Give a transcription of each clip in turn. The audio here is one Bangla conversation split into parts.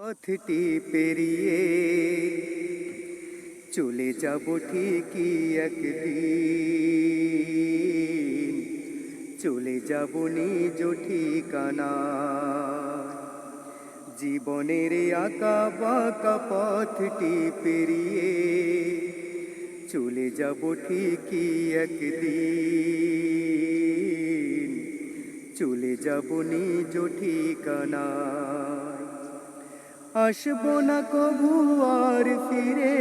পথটি পেরিয়ে চলে যাব ঠিকই একদিন। চলে যাব নিজ ঠিকানা। জীবনের আঁকা বাঁকা পথটি পেরিয়ে চলে যাব ঠিকই একদিন। চলে যাব নিজ ঠিকানা। আসব না কবু আর ফিরে।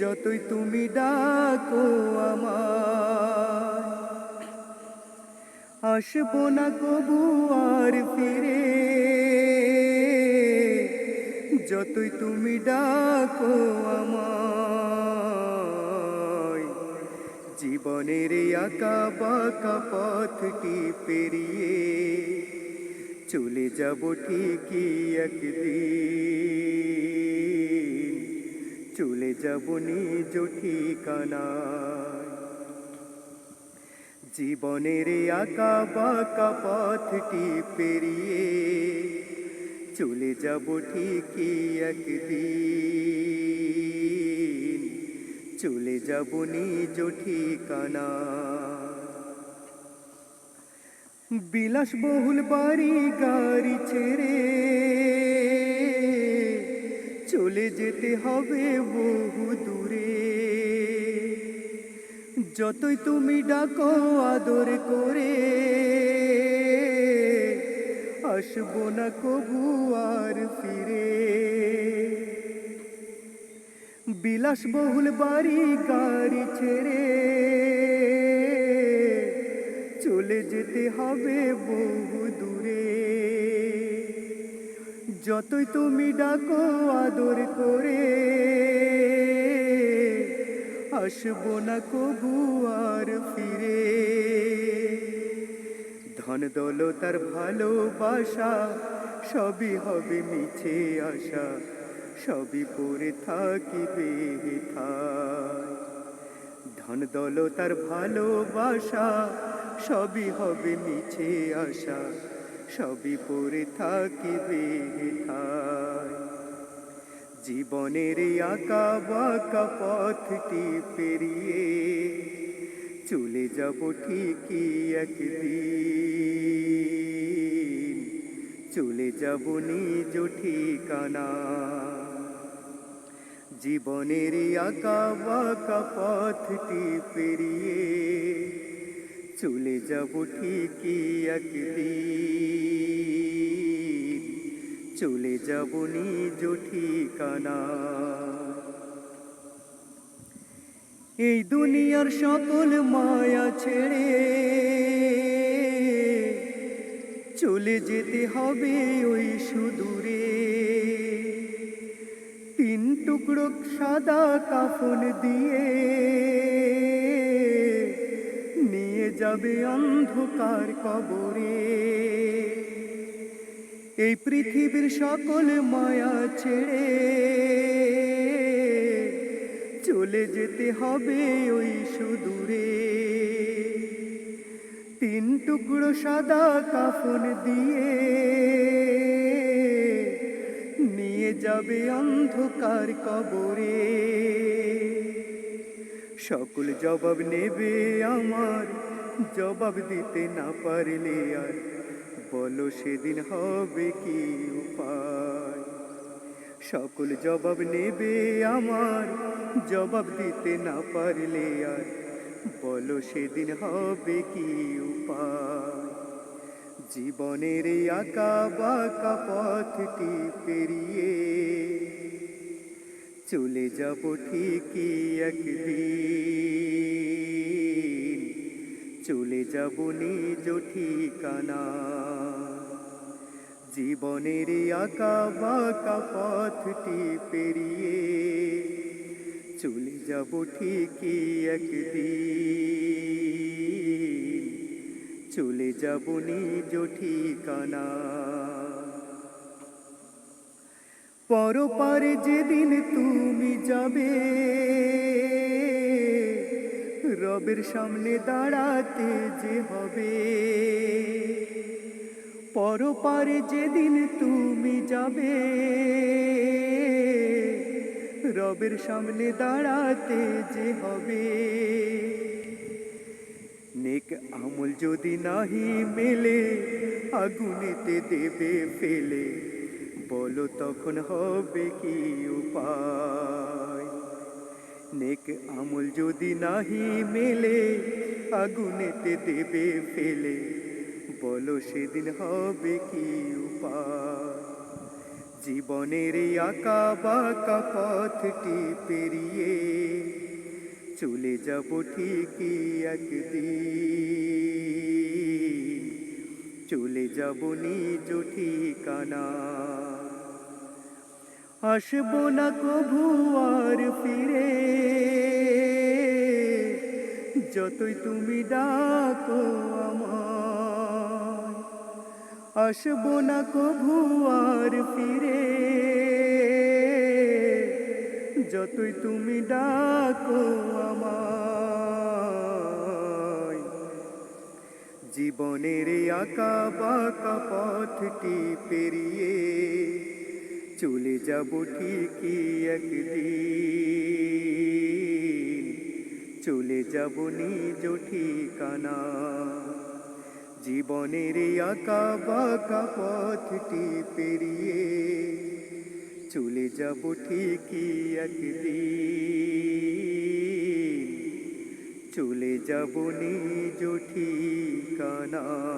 যতই তুমি ডাকো আমার আসব না কবু আর ফিরে। যতই তুমি ডাকো আমায়, জীবনের আঁকা বাঁকা পথটি পেরিয়ে চলে যাব ঠিকই একদিন। চলে যাব নিজ ঠিকানায়। জীবনের আঁকা বাঁকা পথটি পেরিয়ে চলে যাব ঠিকই একদিন। চলে যাব নিজ ঠিকানা বিলাসবহুল বাড়ি গাড়ি ছেড়ে চলে যেতে হবে বহু দূরে। যতই তুমি ডাকো আদর করে, আসব না কবু আর ফিরে। বিলাসবহুল বাড়ি গাড়ি ছেড়ে চলে যেতে হবে বহু দূরে। যতই তুমি ডাকো আদর করে, আসব না কবু আর ফিরে। ধন দৌলতার ভালোবাসা, সবই হবে মিছে আশা, সবই পরে থাকিবে থায় ধন দৌলতার ভালোবাসা সবই হবে মিছে আশা, সবই পড়ে থাকিবে জীবনের আঁকা বাঁকা পথটি পেরিয়ে চলে যাব ঠিকই একদিন। চলে যাব নিজ ঠিকানা। জীবনের আঁকা বাঁকা পথটি পেরিয়ে চলে যাব ঠিকই একদিন। চলে যাব নিজ ঠিকানা। এই দুনিয়ার সকল মায়া ছেড়ে চলে যেতে হবে ওই সুদূরে। তিন টুকরো সাদা কাফন দিয়ে যাবে অন্ধকার কবরে। এই পৃথিবীর সকল মায়া ছেড়ে চলে যেতে হবে ওই সুদূরে। তিন টুকরো সাদা কাফন দিয়ে নিয়ে যাবে অন্ধকার কবরে। সকল জবাব নেবে আমার জবাব দিতে না পারলে আর বলো সেদিন হবে কি উপায়? সকল জবাব নেবে আমার, জবাব দিতে না পারলে আর বলো সেদিন হবে কি উপায়? জীবনের আঁকা বাঁকা পথটি পেরিয়ে চলে যাব ঠিকই একদিন। চলে যাব নিজ ঠিকানা। জীবনের আঁকা বাঁকা পথটি পেরিয়ে চলে যাব ঠিকই একদিন। চলে যাব নিজ ঠিকানা। পরপারে যেদিন তুমি যাবে রবের সামনে দাঁড়াতে যে হবে। পরপারে যেদিন তুমি যাবে, রবের সামনে দাঁড়াতে যে হবে। নেক আমল যদি নাহি মেলে, আগুনেতে দেবে ফেলে, বলো তখন হবে কি উপায়? নেক আমল যদি নাহি মেলে, আগুনেতে দেবে ফেলে। বলো সেদিন হবে কি উপায়? জীবনের আঁকা বাঁকা পথটি পেরিয়ে চলে যাব ঠিকই একদিন। চলে যাব নিজ ঠিকানা আসব না কভু আর ফিরে। যতই তুমি ডাকো আমায়, আসব না কভু আর ফিরে। যতই তুমি ডাকো আমায়, জীবনের আঁকা বাঁকা পথটি পেরিয়ে চলে যাব ঠিকই একদিন। চলে যাব নিজ ঠিকানা। জীবনের আঁকা বাঁকা পথটি পেরিয়ে চলে যাব ঠিকই একদিন। চলে যাব নিজ ঠিকানা।